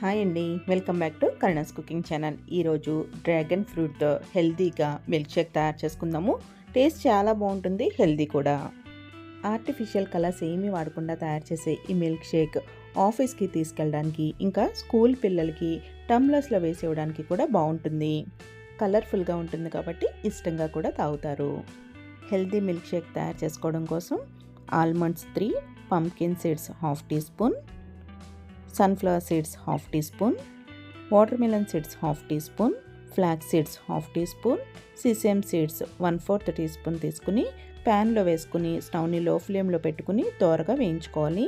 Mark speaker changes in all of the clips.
Speaker 1: Hi అండి. Welcome back to Karuna's cooking channel. ఈరోజు dragon ఫ్రూట్తో హెల్తీగా మిల్క్ షేక్ తయారు చేసుకుందాము. టేస్ట్ చాలా బాగుంటుంది హెల్తీ కూడా. ఆర్టిఫిషియల్ కలర్స్ ఏమీ వాడకుండా తయారు చేసే ఈ మిల్క్ షేక్ ఆఫీస్కి తీసుకెళ్ళడానికి ఇంకా స్కూల్ పిల్లలకి టమ్లర్స్లో వేసి ఇవ్వడానికి కూడా బాగుంటుంది. కలర్ఫుల్గా ఉంటుంది కాబట్టి ఇష్టంగా కూడా తాగుతారు. హెల్తీ మిల్క్ షేక్ తయారు చేసుకోవడం కోసం almonds three pumpkin seeds half teaspoon sunflower seeds half teaspoon watermelon seeds half teaspoon flax seeds half teaspoon sesame seeds one fourth teaspoon తీసుకుని ప్యాన్లో వేసుకుని స్టవ్ని లో ఫ్లేమ్లో పెట్టుకుని దోరగా వేయించుకోవాలి.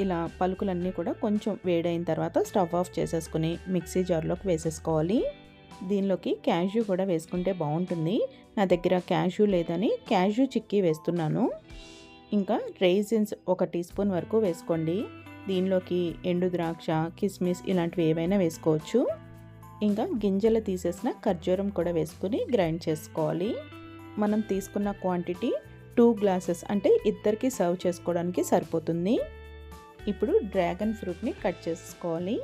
Speaker 1: ఇలా పలుకులన్నీ కూడా కొంచెం వేడైన తర్వాత స్టవ్ ఆఫ్ చేసేసుకుని మిక్సీ జార్లోకి వేసేసుకోవాలి. దీనిలోకి క్యాష్యూ కూడా వేసుకుంటే బాగుంటుంది. నా దగ్గర క్యాష్యూ లేదని క్యాష్యూ చిక్కీ వేస్తున్నాను. ఇంకా రైజిన్స్ ఒక టీ స్పూన్ వరకు వేసుకోండి. దీనిలోకి ఎండు ద్రాక్ష కిస్మిస్ ఇలాంటివి ఏవైనా వేసుకోవచ్చు. ఇంకా గింజలు తీసేసిన ఖర్జూరం కూడా వేసుకుని గ్రైండ్ చేసుకోవాలి. మనం తీసుకున్న క్వాంటిటీ టూ గ్లాసెస్ అంటే ఇద్దరికి సర్వ్ చేసుకోవడానికి సరిపోతుంది. ఇప్పుడు డ్రాగన్ ఫ్రూట్ని కట్ చేసుకోవాలి.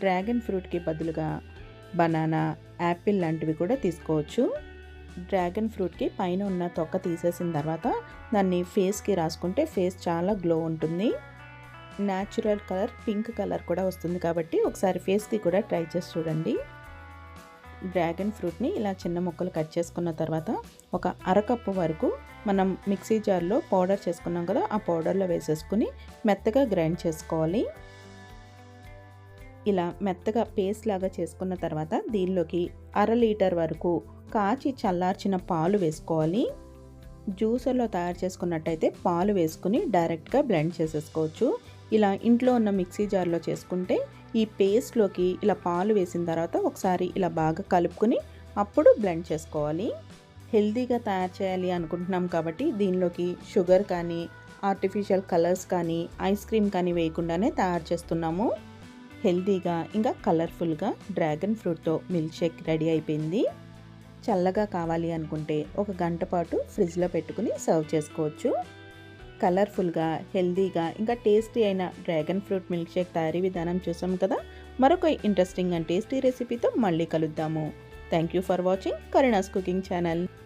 Speaker 1: డ్రాగన్ ఫ్రూట్కి బదులుగా బనానా యాపిల్ లాంటివి కూడా తీసుకోవచ్చు. డ్రాగన్ ఫ్రూట్కి పైన ఉన్న తొక్క తీసేసిన తర్వాత దాన్ని ఫేస్కి రాసుకుంటే ఫేస్ చాలా గ్లో ఉంటుంది. న్యాచురల్ కలర్ పింక్ కలర్ కూడా వస్తుంది కాబట్టి ఒకసారి ఫేస్కి కూడా ట్రై చేసి చూడండి. డ్రాగన్ ఫ్రూట్ని ఇలా చిన్న ముక్కలు కట్ చేసుకున్న తర్వాత ఒక అరకప్పు వరకు మనం మిక్సీ జార్లో పౌడర్ చేసుకున్నాం కదా ఆ పౌడర్లో వేసేసుకుని మెత్తగా గ్రైండ్ చేసుకోవాలి. ఇలా మెత్తగా పేస్ట్ లాగా చేసుకున్న తర్వాత దీనిలోకి అర లీటర్ వరకు కాచి చల్లార్చిన పాలు వేసుకోవాలి. జ్యూసర్లో తయారు చేసుకున్నట్టయితే పాలు వేసుకుని డైరెక్ట్గా బ్లెండ్ చేసేసుకోవచ్చు. ఇలా ఇంట్లో ఉన్న మిక్సీ జార్లో చేసుకుంటే ఈ పేస్ట్లోకి ఇలా పాలు వేసిన తర్వాత ఒకసారి ఇలా బాగా కలుపుకొని అప్పుడు బ్లెండ్ చేసుకోవాలి. హెల్తీగా తయారు చేయాలి అనుకుంటున్నాం కాబట్టి దీనిలోకి షుగర్ కానీ ఆర్టిఫిషియల్ కలర్స్ కానీ ఐస్ క్రీమ్ కానీ వేయకుండానే తయారు చేస్తున్నాము. హెల్తీగా ఇంకా కలర్ఫుల్గా డ్రాగన్ ఫ్రూట్తో మిల్క్ షేక్ రెడీ అయిపోయింది. చల్లగా కావాలి అనుకుంటే ఒక గంట పాటు ఫ్రిడ్జ్లో పెట్టుకుని సర్వ్ చేసుకోవచ్చు. కలర్ఫుల్గా హెల్తీగా ఇంకా టేస్టీ అయిన డ్రాగన్ ఫ్రూట్ మిల్క్ షేక్ తయారీ విధానం చూసాం కదా? మరొక ఇంట్రెస్టింగ్ అండ్ టేస్టీ రెసిపీతో మళ్ళీ కలుద్దాము. Thank you for watching Karuna's cooking channel.